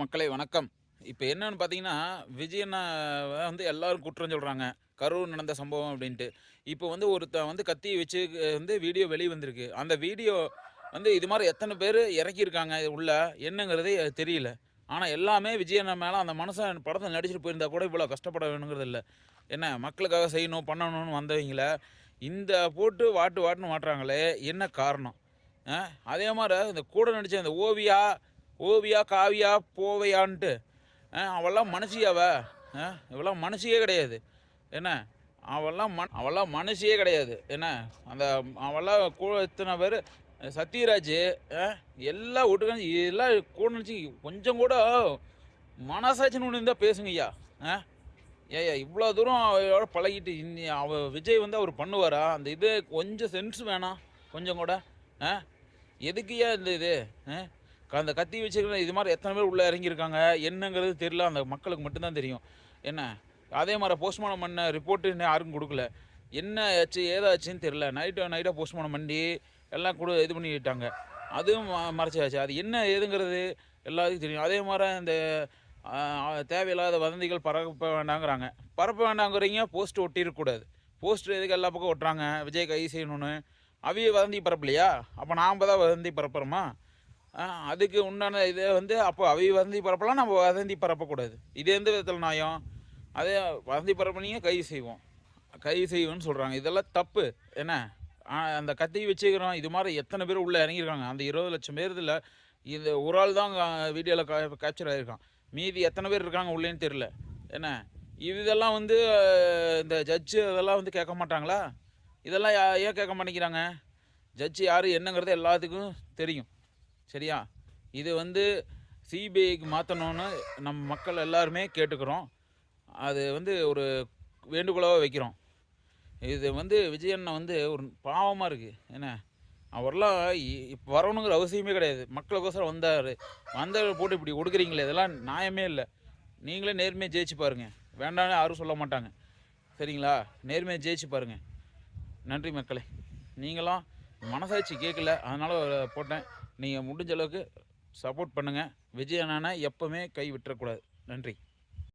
மக்களை வணக்கம். இப்போ என்னென்னு பார்த்தீங்கன்னா விஜயனை வந்து எல்லோரும் குற்றம் சொல்கிறாங்க கரூர் நடந்த சம்பவம் அப்படின்ட்டு. இப்போ வந்து ஒருத்தன் வந்து கத்தி வச்சு வந்து வீடியோ வெளியே வந்திருக்கு. அந்த வீடியோ வந்து இது மாதிரி எத்தனை பேர் இறக்கியிருக்காங்க உள்ள? என்னங்கிறதே தெரியல. ஆனால் எல்லாமே விஜயனை மேலே அந்த மனுஷன் படத்தை நடிச்சிட்டு போயிருந்தா கூட இவ்வளோ கஷ்டப்பட வேணுங்கிறது இல்லை. என்ன மக்களுக்காக செய்யணும் பண்ணணும்னு வந்தவங்கள இந்த போட்டு வாட்டு வாட்டுன்னு மாட்டுறாங்களே என்ன காரணம்? அதே மாதிரி இந்த கூட நடித்த இந்த ஓவியா ஓவியா காவியா போவையான்ட்டு. ஆ, அவெல்லாம் மனுஷியாவ. ஆ, இவெல்லாம் மனுஷியே கிடையாது. என்ன? அவெல்லாம் மன் அவெல்லாம் மனுஷியே கிடையாது. என்ன? அந்த அவெல்லாம் கூட இத்தனை பேர்? சத்யராஜ் ஆ, எல்லாம் விட்டுக்காந்து எல்லாம் கூட நினச்சி கொஞ்சம் கூட மனசாட்சின்னு ஒன்று இருந்தால் பேசுங்கய்யா ஆ? ஏய்யா இவ்வளோ தூரம் அவளோட பழகிட்டு இன்னி அவ விஜய் வந்து அவர் பண்ணுவாரா? அந்த இது கொஞ்சம் சென்ஸ் வேணாம் கொஞ்சம் கூட. ஆ? எதுக்குயா இந்த இது? ஆ? அந்த கத்தி வச்சுக்கிற இது மாதிரி எத்தனை பேர் உள்ளே இறங்கியிருக்காங்க என்னங்கிறது தெரியல. அந்த மக்களுக்கு மட்டும்தான் தெரியும். என்ன? அதே மாதிரி போஸ்ட்மார்ட்டம் பண்ண ரிப்போர்ட்டு இன்னும் யாரும் கொடுக்கல. என்ன ஆச்சு ஏதாச்சுன்னு தெரியல. நைட்டு நைட்டாக போஸ்ட்மார்ட்டம் பண்ணி எல்லாம் கொடு இது பண்ணிட்டாங்க அதுவும் ம- மறைச்சாச்சு. அது என்ன ஏதுங்கிறது எல்லாத்துக்கும் தெரியும். அதே மாதிரி இந்த தேவையில்லாத வதந்திகள் பரப்ப வேண்டாங்கிறாங்க. பரப்ப வேண்டாங்கிறீங்க போஸ்ட் ஒட்டிருக்கக்கூடாது போஸ்ட் எதுக்கு எல்லா பக்கம் ஒட்டுறாங்க? விஜய் கை செய்யணும்னு. அவிய வதந்தி பரப்பலையா? அப்போ நாம் தான் வதந்தி பரப்புறோமா? அதுக்கு உண்டான இதை வந்து அப்போ அவை வதந்தி பரப்பலாம் நம்ம வதந்தி பரப்பக்கூடாது. இது எந்த விதத்தில் நியாயம் அதே வதந்தி பரப்புனீங்க கைது செய்வோம். கைது செய்வோம்னு சொல்கிறாங்க இதெல்லாம் தப்பு. என்ன? ஆ, அந்த கத்தி வச்சுக்கிறோம். இது மாதிரி எத்தனை பேர் உள்ளே இறங்கியிருக்காங்க? அந்த இருபது லட்சம் பேர் இதில் இந்த ஒரு ஆள் தான் வீடியோவில் கா கேப்சர் ஆகிருக்கான் மீதி எத்தனை பேர் இருக்காங்க உள்ளேன்னு தெரில என்ன? இதெல்லாம் வந்து இந்த ஜட்ஜு அதெல்லாம் வந்து கேட்க மாட்டாங்களா? இதெல்லாம் யா- ஏன் கேட்க மாட்டேங்கிறாங்க? ஜட்ஜு யார் என்னங்கிறது எல்லாத்துக்கும் தெரியும். சரியா? இது வந்து சிபிஐக்கு மாற்றணும்னு நம்ம மக்கள் எல்லாருமே கேட்டுக்கிறோம். அது வந்து ஒரு வேண்டுகோளாக வைக்கிறோம். இது வந்து விஜயண்ணா வந்து ஒரு பாவமாக இருக்குது என்ன? அவரெல்லாம் இ- இப்போ வரணுங்கிற அவசியமே கிடையாது. மக்களுக்கோசரம் வந்தார். வந்தவர் போட்டு இப்படி கொடுக்குறீங்களே இதெல்லாம் நியாயமே இல்லை. நீங்களே நேர்மையாக ஜெயிச்சு பாருங்கள் வேண்டாம்னு யாரும் சொல்ல மாட்டாங்க. சரிங்களா? நேர்மையாக ஜெயிச்சு பாருங்கள் நன்றி மக்களே. நீங்களாம் மனசாட்சி கேட்கல அதனால் போட்டேன். நீங்கள் முடிஞ்ச அளவுக்கு சப்போர்ட் பண்ணுங்கள் விஜய் அண்ணனை எப்போவுமே கை விட்டுறக்கூடாது. நன்றி.